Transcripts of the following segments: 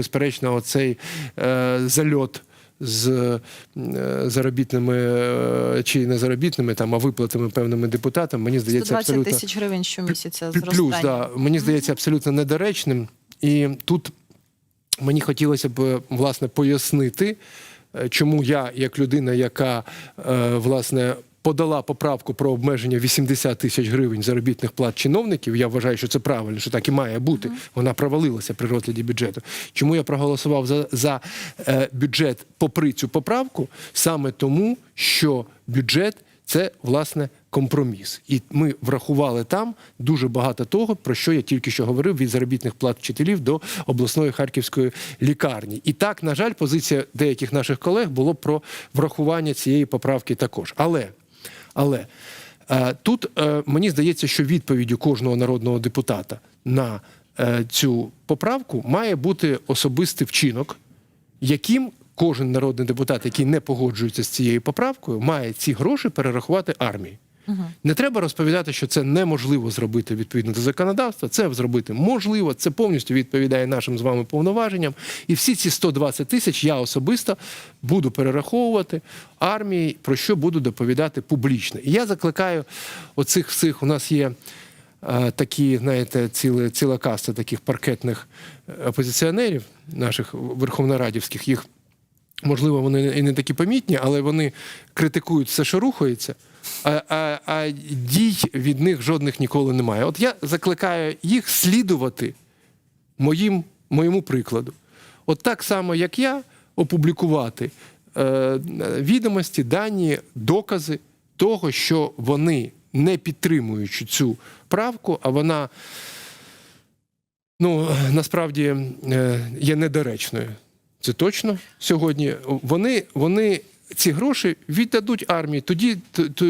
безперечно, оцей е, зальот. З е, заробітними е, чи не заробітними, там, а виплатами певними депутатам, мені здається, 120 абсолютно тисяч гривень щомісяця Плюс, зростання. да, мені здається, абсолютно недоречним. І тут мені хотілося б власне пояснити, е, чому я, як людина, яка власне. Подала поправку про обмеження 80 тисяч гривень заробітних плат чиновників. Я вважаю, що це правильно, що так і має бути. Вона провалилася при розгляді бюджету. Чому я проголосував за, за е, бюджет попри цю поправку? Саме тому, що бюджет це власне компроміс. І ми врахували там дуже багато того, про що я тільки що говорив від заробітних плат вчителів до обласної харківської лікарні. І так, на жаль, позиція деяких наших колег було про врахування цієї поправки також. Але, але е, тут е, мені здається, що відповіддю кожного народного депутата на е, цю поправку має бути особистий вчинок, яким кожен народний депутат, який не погоджується з цією поправкою, має ці гроші перерахувати армії. Не треба розповідати, що це неможливо зробити відповідно до законодавства. Це зробити можливо, це повністю відповідає нашим з вами повноваженням. І всі ці 120 тисяч я особисто буду перераховувати армії, про що буду доповідати публічно. І я закликаю оцих всіх. У нас є е, такі, знаєте, ціла, ціла каста таких паркетних е, опозиціонерів, наших верховнорадівських. Їх можливо, вони і не такі помітні, але вони критикують все, що рухається. А, а, а дій від них жодних ніколи немає. От я закликаю їх слідувати моїм, моєму прикладу. От так само, як я, опублікувати е, відомості, дані, докази того, що вони, не підтримуючи цю правку, а вона ну, насправді е, є недоречною. Це точно сьогодні. Вони, вони ці гроші віддадуть армії, тоді,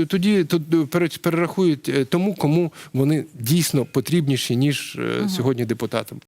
тоді перерахують е, тому, кому вони дійсно потрібніші, ніж е, сьогодні депутатам.